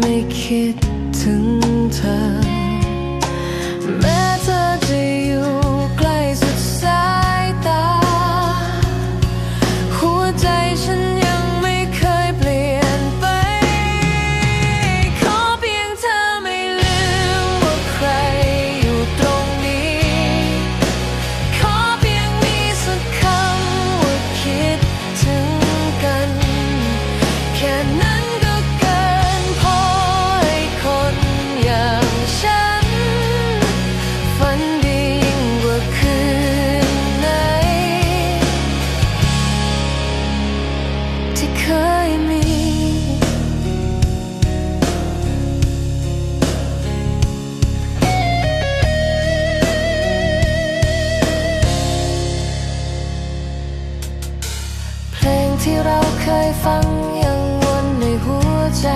ไม่คิดถึงเธอ แม้เธอจะ ที่เราเคยฟังยังวนในหัวใจ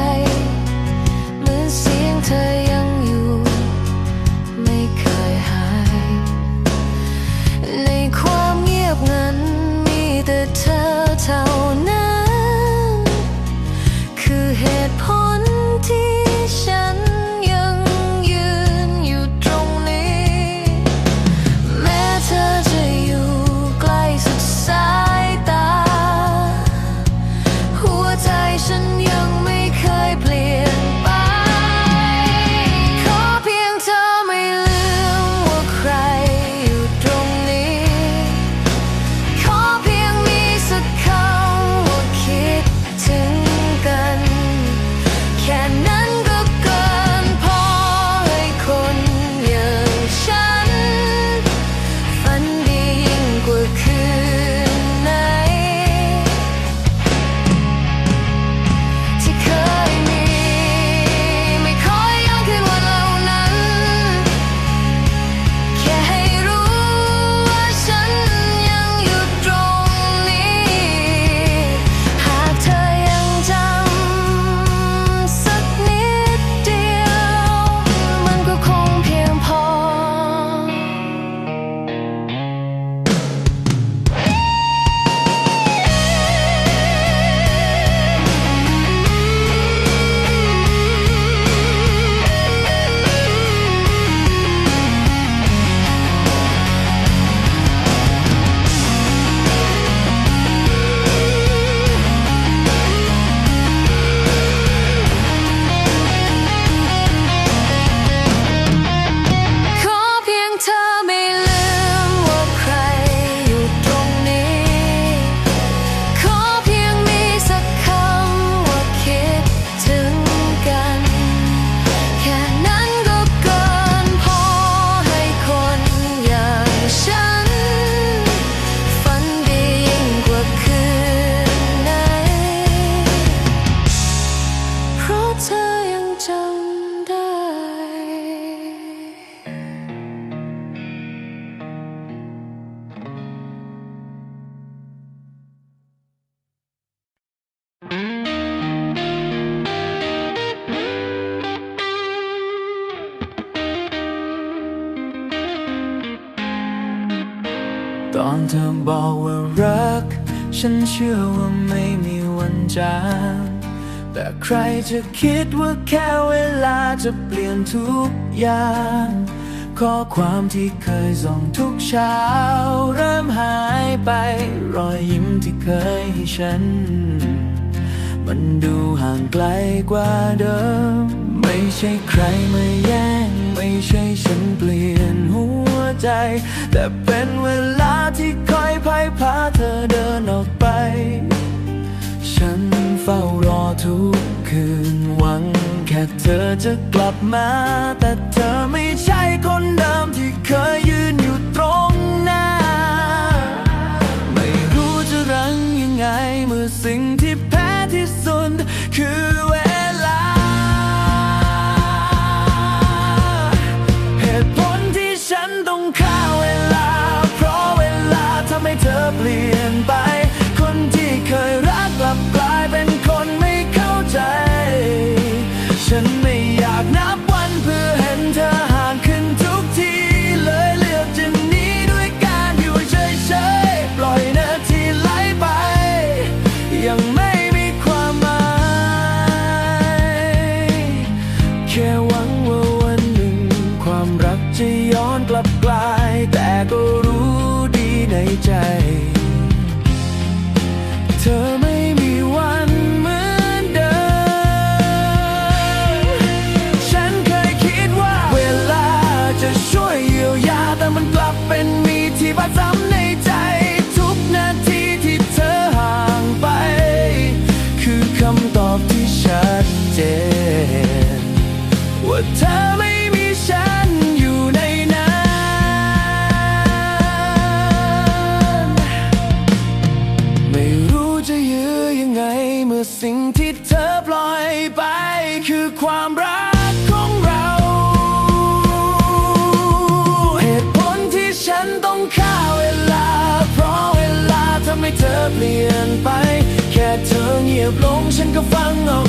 ตอนเธอบอกว่ารัก ฉันเชื่อว่าไม่มีวันจางแต่ใครจะคิดว่าแค่เวลาจะเปลี่ยนทุกอย่าง ข้อความที่เคยส่งทุกเช้า เริ่มหายไป รอยยิ้มที่เคยให้ฉัน มันดูห่างไกลกว่าเดิม ไม่ใช่ใครมาแย่ง ไม่ใช่ฉันเปลี่ยนหัวใจ แต่เป็นเวลา ที่คอยพายพาเธอเดินออกไป ฉันเฝ้ารอทุกคืนหวัง แค่เธอจะกลับมา แต่เธอไม่ใช่คนเดิมที่เคยยืนอยู่ตรงหน้า ไม่รู้จะรั้งยังไงเมื่อสิ่งที่ บลงฉันก็ฟังออก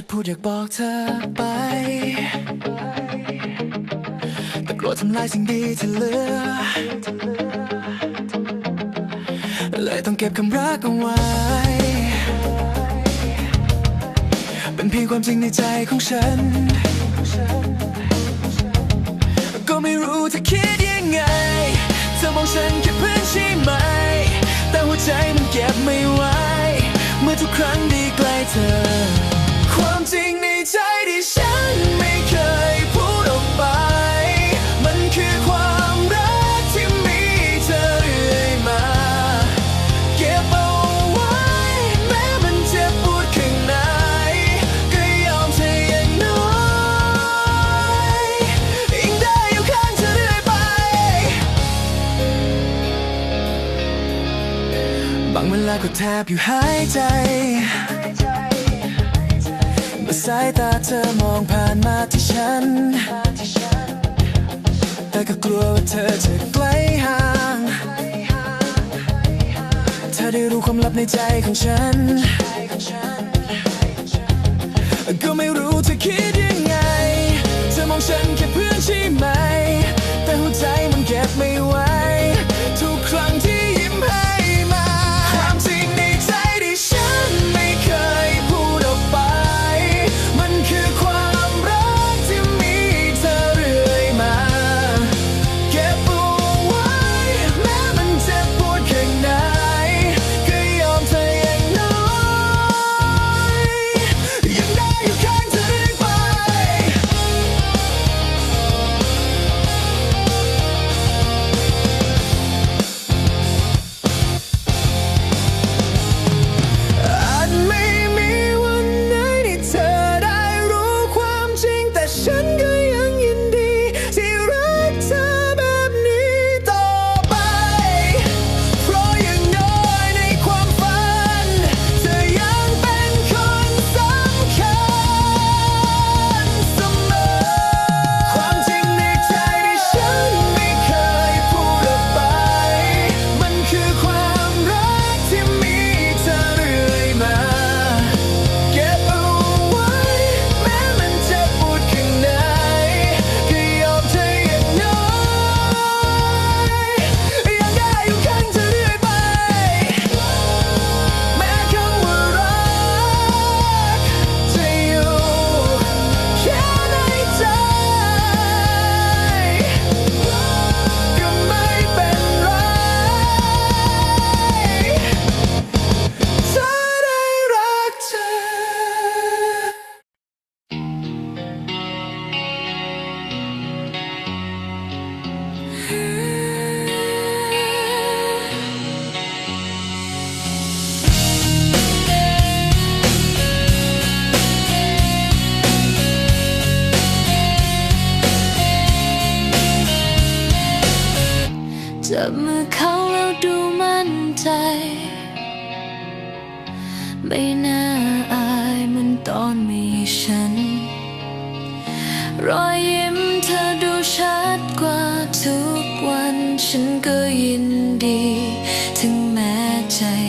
จะพูดอยากบอกเธอไป แต่กลัวทำลายสิ่งดีที่เหลือ เลยต้องเก็บคำรักเอาไว้ เป็นเพียงความจริงในใจของฉัน ก็ไม่รู้จะคิดยังไง เธอมองฉันแค่เพื่อนใช่ไหม แต่หัวใจมันเก็บไม่ไหวเมื่อทุกครั้งได้ใกล้เธอ ความจริงในใจที่ฉันไม่เคยพูดออกไป มันคือความรักที่มีเธอเรื่อยมา เก็บเอาไว้ แม้มันเจ็บปวดข้างใน ก็ยอมเธออย่างน้อยยิ่งได้อยู่ข้างเธอเรื่อยไป บางเวลาก็แทบอยู่หายใจายตาเธอมองผ่านมาที่ฉัน แต่ก็กลัวว่าเธอจะไกลห่าง เธอได้รู้ความลับในใจของฉัน ก็ไม่รู้จะคิดยังไง เธอมองฉันแค่เพื่อนใช่ไหม แต่หัวใจมันเก็บไม่ไหวทุกครั้งที่ ม้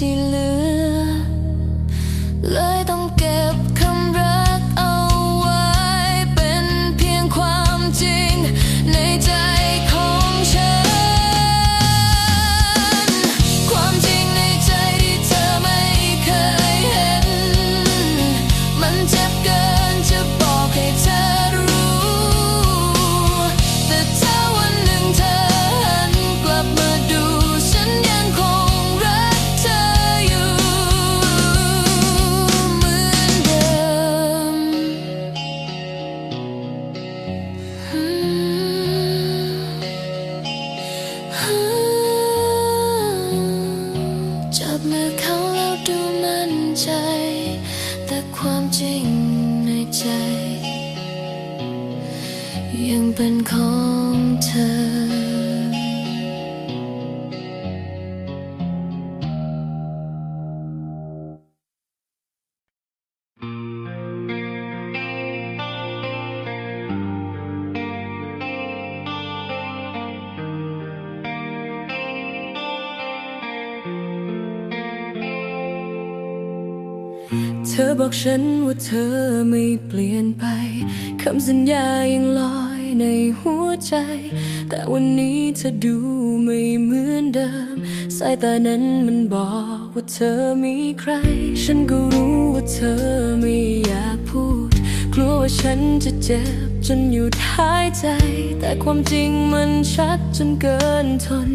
ที่เหลือ ของเธอ เธอบอกฉันว่าเธอไม่เปลี่ยนไป คำสัญญายังลอย ในหัวใจ แต่วันนี้เธอดูไม่เหมือนเดิม สายตานั้นมันบอกว่าเธอมีใคร ฉันก็รู้ว่าเธอไม่อยากพูด กลัวว่าฉันจะเจ็บจนหยุดหายใจ แต่ความจริงมันชัดจนเกินทน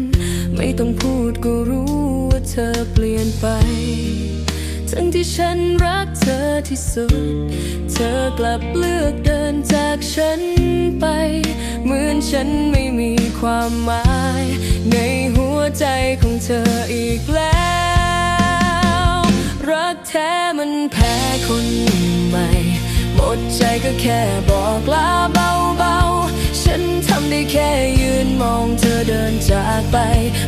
ไม่ต้องพูดก็รู้ว่าเธอเปลี่ยนไป ทั้งที่ฉันรักเธอที่สุด เธอกลับเลือกเดินจากฉันไป เหมือนฉันไม่มีความหมาย ในหัวใจของเธออีกแล้ว รักแท้มันแพ้คนใหม่ หมดใจก็แค่บอกลาเบาๆ ฉันทำได้แค่ยืนมองเธอเดินจากไป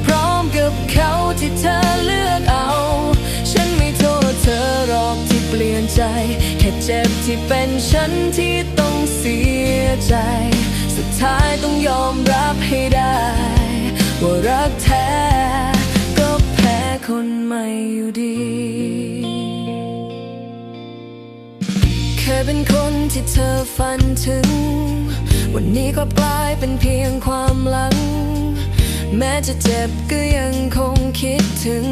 พร้อมกับเขาที่เธอเลือกเอา อหรอกที่เปลี่ยนใจ แค่เจ็บที่เป็นฉันที่ต้องเสียใจ สุดท้ายต้องยอมรับให้ได้ ว่ารักแท้ก็แพ้คนใหม่อยู่ดี เคยเป็นคนที่เธอฝันถึง วันนี้ก็กลายเป็นเพียงความหลัง แม้จะเจ็บก็ยังคงคิดถึง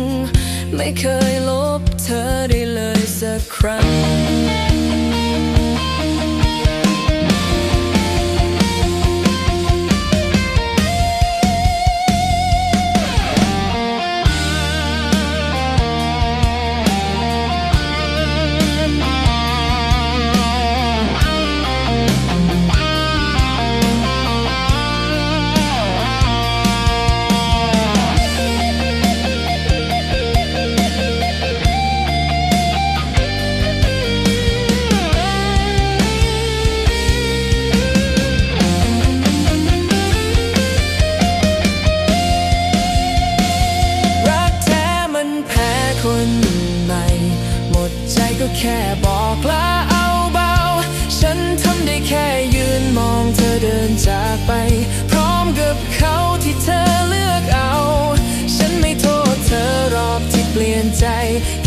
ไม่เคยลบเธอได้เลยสักครั้ง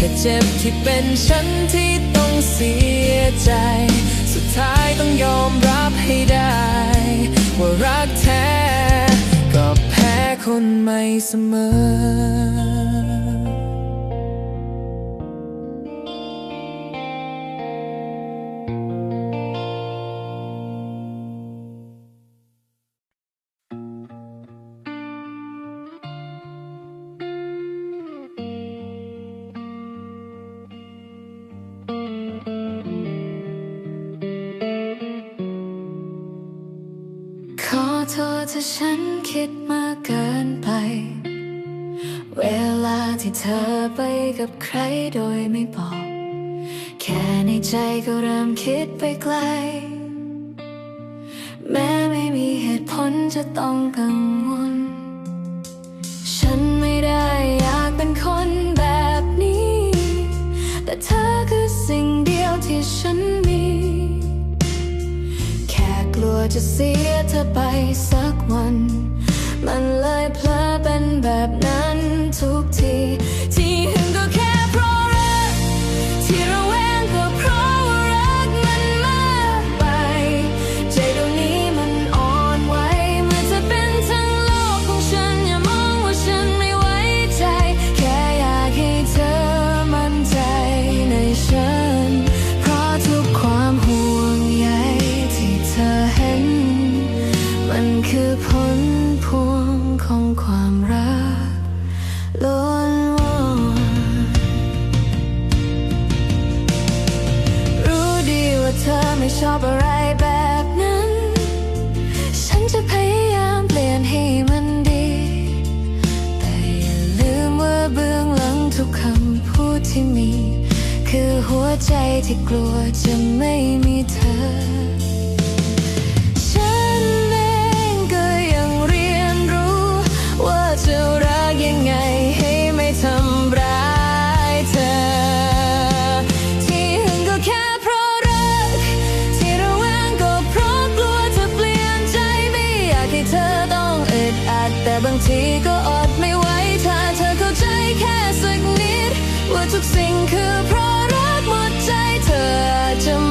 แค่เจ็บที่เป็นฉันที่ต้องเสียใจ สุดท้ายต้องยอมรับให้ได้ ว่ารักแท้ก็แพ้คนไม่เสมอ ที่เธอไปกับใครโดยไม่บอก แค่ในใจก็เริ่มคิดไปไกล แม้ไม่มีเหตุผลจะต้องกังวล ฉันไม่ได้อยากเป็นคนแบบนี้ แต่เธอคือสิ่งเดียวที่ฉันมี แค่กลัวจะเสียเธอไปสักวัน มันเลยเพลอเป็นแบบ คือผลพวงของความรักล้นวอนรู้ดีว่าเธอไม่ชอบอะไรแบบนั้น ฉันจะพยายามเปลี่ยนให้มันดี แต่อย่าลืมว่าเบื้องหลังทุกคำพูดที่มี คือหัวใจที่กลัวจะไม่มีเธอุกสิ่งคือเพราะรักหมดใจเธอจะ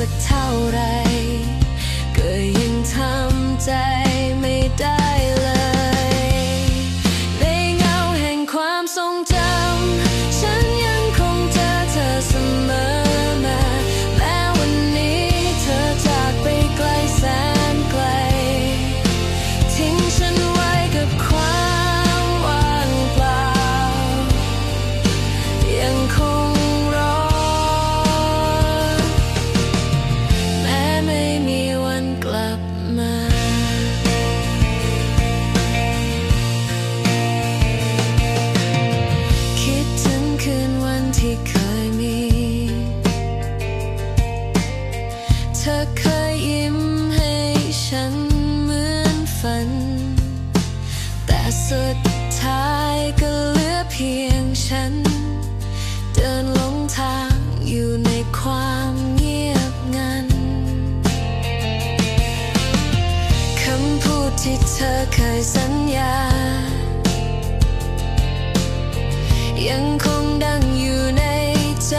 สักเท่าไร ก็ยังทำใจไม่ได้ พียงฉัน เดินลงทางอยู่ในความเงียบงัน คำพูดที่เธอเคยสัญญา ยังคงดังอยู่ในใจ